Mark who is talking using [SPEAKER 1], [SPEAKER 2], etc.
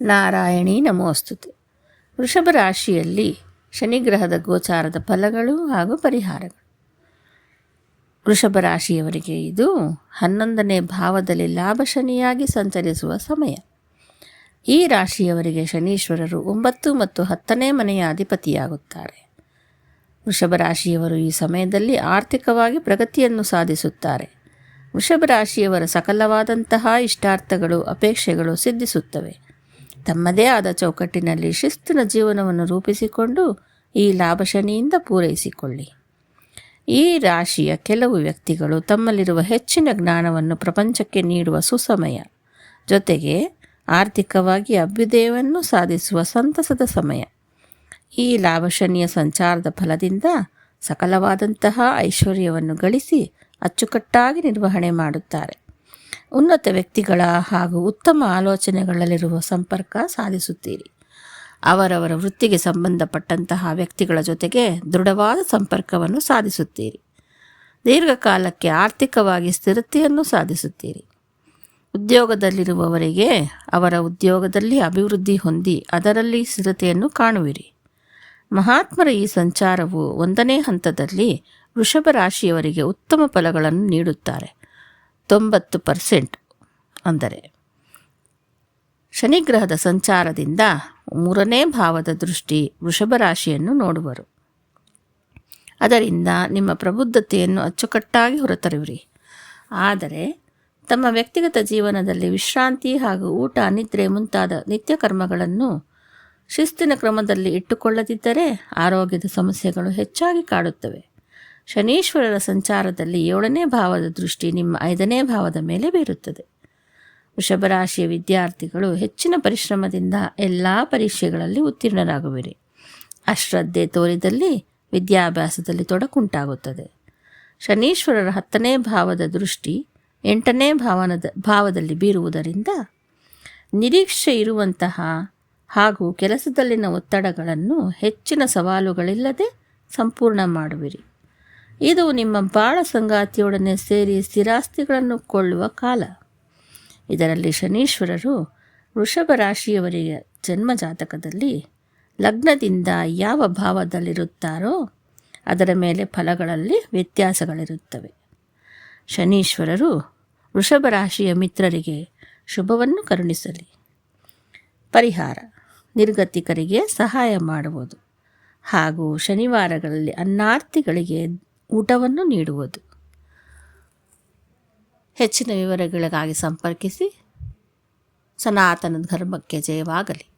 [SPEAKER 1] ನಾರಾಯಣಿ ನಮೋಸ್ತುತೆ. ವೃಷಭ ರಾಶಿಯಲ್ಲಿ ಶನಿಗ್ರಹದ ಗೋಚಾರದ ಫಲಗಳು ಹಾಗೂ ಪರಿಹಾರಗಳು. ವೃಷಭ ರಾಶಿಯವರಿಗೆ ಇದು ಹನ್ನೊಂದನೇ ಭಾವದಲ್ಲಿ ಲಾಭ ಶನಿಯಾಗಿ ಸಂಚರಿಸುವ ಸಮಯ. ಈ ರಾಶಿಯವರಿಗೆ ಶನೀಶ್ವರರು ಒಂಬತ್ತು ಮತ್ತು ಹತ್ತನೇ ಮನೆಯ ಅಧಿಪತಿಯಾಗುತ್ತಾರೆ. ವೃಷಭ ರಾಶಿಯವರು ಈ ಸಮಯದಲ್ಲಿ ಆರ್ಥಿಕವಾಗಿ ಪ್ರಗತಿಯನ್ನು ಸಾಧಿಸುತ್ತಾರೆ. ವೃಷಭ ರಾಶಿಯವರ ಸಕಲವಾದಂತಹ ಇಷ್ಟಾರ್ಥಗಳು, ಅಪೇಕ್ಷೆಗಳು ಸಿದ್ಧಿಸುತ್ತವೆ. ತಮ್ಮದೇ ಆದ ಚೌಕಟ್ಟಿನಲ್ಲಿ ಶಿಸ್ತಿನ ಜೀವನವನ್ನು ರೂಪಿಸಿಕೊಂಡು ಈ ಲಾಭಶನಿಯಿಂದ ಪೂರೈಸಿಕೊಳ್ಳಿ. ಈ ರಾಶಿಯ ಕೆಲವು ವ್ಯಕ್ತಿಗಳು ತಮ್ಮಲ್ಲಿರುವ ಹೆಚ್ಚಿನ ಜ್ಞಾನವನ್ನು ಪ್ರಪಂಚಕ್ಕೆ ನೀಡುವ ಸುಸಮಯ, ಜೊತೆಗೆ ಆರ್ಥಿಕವಾಗಿ ಅಭ್ಯುದಯವನ್ನು ಸಾಧಿಸುವ ಸಂತಸದ ಸಮಯ. ಈ ಲಾಭಶನಿಯ ಸಂಚಾರದ ಫಲದಿಂದ ಸಕಲವಾದಂತಹ ಐಶ್ವರ್ಯವನ್ನು ಗಳಿಸಿ ಅಚ್ಚುಕಟ್ಟಾಗಿ ನಿರ್ವಹಣೆ ಮಾಡುತ್ತಾರೆ. ಉನ್ನತ ವ್ಯಕ್ತಿಗಳ ಹಾಗೂ ಉತ್ತಮ ಆಲೋಚನೆಗಳಲ್ಲಿರುವ ಸಂಪರ್ಕ ಸಾಧಿಸುತ್ತೀರಿ. ಅವರವರ ವೃತ್ತಿಗೆ ಸಂಬಂಧಪಟ್ಟಂತಹ ವ್ಯಕ್ತಿಗಳ ಜೊತೆಗೆ ದೃಢವಾದ ಸಂಪರ್ಕವನ್ನು ಸಾಧಿಸುತ್ತೀರಿ. ದೀರ್ಘಕಾಲಕ್ಕೆ ಆರ್ಥಿಕವಾಗಿ ಸ್ಥಿರತೆಯನ್ನು ಸಾಧಿಸುತ್ತೀರಿ. ಉದ್ಯೋಗದಲ್ಲಿರುವವರಿಗೆ ಅವರ ಉದ್ಯೋಗದಲ್ಲಿ ಅಭಿವೃದ್ಧಿ ಹೊಂದಿ ಅದರಲ್ಲಿ ಸ್ಥಿರತೆಯನ್ನು ಕಾಣುವಿರಿ. ಮಹಾತ್ಮರ ಈ ಸಂಚಾರವು ಒಂದನೇ ಹಂತದಲ್ಲಿ ವೃಷಭ ರಾಶಿಯವರಿಗೆ ಉತ್ತಮ ಫಲಗಳನ್ನು ನೀಡುತ್ತಾರೆ. ತೊಂಬತ್ತು ಪರ್ಸೆಂಟ್ ಅಂದರೆ ಶನಿಗ್ರಹದ ಸಂಚಾರದಿಂದ ಮೂರನೇ ಭಾವದ ದೃಷ್ಟಿ ವೃಷಭ ರಾಶಿಯನ್ನು ನೋಡುವರು. ಅದರಿಂದ ನಿಮ್ಮ ಪ್ರಬುದ್ಧತೆಯನ್ನು ಅಚ್ಚುಕಟ್ಟಾಗಿ ಹೊರತರುವಿರಿ. ಆದರೆ ತಮ್ಮ ವ್ಯಕ್ತಿಗತ ಜೀವನದಲ್ಲಿ ವಿಶ್ರಾಂತಿ ಹಾಗೂ ಊಟ, ನಿದ್ರೆ ಮುಂತಾದ ನಿತ್ಯ ಕರ್ಮಗಳನ್ನು ಶಿಸ್ತಿನ ಕ್ರಮದಲ್ಲಿ ಇಟ್ಟುಕೊಳ್ಳದಿದ್ದರೆ ಆರೋಗ್ಯದ ಸಮಸ್ಯೆಗಳು ಹೆಚ್ಚಾಗಿ ಕಾಡುತ್ತವೆ. ಶನೀಶ್ವರರ ಸಂಚಾರದಲ್ಲಿ ಏಳನೇ ಭಾವದ ದೃಷ್ಟಿ ನಿಮ್ಮ ಐದನೇ ಭಾವದ ಮೇಲೆ ಬೀರುತ್ತದೆ. ವೃಷಭರಾಶಿಯ ವಿದ್ಯಾರ್ಥಿಗಳು ಹೆಚ್ಚಿನ ಪರಿಶ್ರಮದಿಂದ ಎಲ್ಲ ಪರೀಕ್ಷೆಗಳಲ್ಲಿ ಉತ್ತೀರ್ಣರಾಗುವಿರಿ. ಅಶ್ರದ್ಧೆ ತೋರಿದಲ್ಲಿ ವಿದ್ಯಾಭ್ಯಾಸದಲ್ಲಿ ತೊಡಕುಂಟಾಗುತ್ತದೆ. ಶನೀಶ್ವರರ ಹತ್ತನೇ ಭಾವದ ದೃಷ್ಟಿ ಎಂಟನೇ ಭಾವನದ ಭಾವದಲ್ಲಿ ಬೀರುವುದರಿಂದ ನಿರೀಕ್ಷೆ ಇರುವಂತಹ ಹಾಗೂ ಕೆಲಸದಲ್ಲಿನ ಒತ್ತಡಗಳನ್ನು ಹೆಚ್ಚಿನ ಸವಾಲುಗಳಿಲ್ಲದೆ ಸಂಪೂರ್ಣ ಮಾಡುವಿರಿ. ಇದು ನಿಮ್ಮ ಬಾಳ ಸಂಗಾತಿಯೊಡನೆ ಸೇರಿ ಸ್ಥಿರಾಸ್ತಿಗಳನ್ನು ಕೊಳ್ಳುವ ಕಾಲ. ಇದರಲ್ಲಿ ಶನೀಶ್ವರರು ವೃಷಭ ರಾಶಿಯವರಿಗೆ ಜನ್ಮ ಜಾತಕದಲ್ಲಿ ಲಗ್ನದಿಂದ ಯಾವ ಭಾವದಲ್ಲಿರುತ್ತಾರೋ ಅದರ ಮೇಲೆ ಫಲಗಳಲ್ಲಿ ವ್ಯತ್ಯಾಸಗಳಿರುತ್ತವೆ. ಶನೀಶ್ವರರು ವೃಷಭ ರಾಶಿಯ ಮಿತ್ರರಿಗೆ ಶುಭವನ್ನು ಕರುಣಿಸಲಿ. ಪರಿಹಾರ. ನಿರ್ಗತಿಕರಿಗೆ ಸಹಾಯ ಮಾಡುವುದು. ಹಾಗೂ ಶನಿವಾರಗಳಲ್ಲಿ ಅನ್ನಾರ್ಥಿಗಳಿಗೆ ಊಟವನ್ನು ನೀಡುವುದು. ಹೆಚ್ಚಿನ ವಿವರಗಳಿಗಾಗಿ ಸಂಪರ್ಕಿಸಿ. ಸನಾತನ ಧರ್ಮಕ್ಕೆ ಜಯವಾಗಲಿ.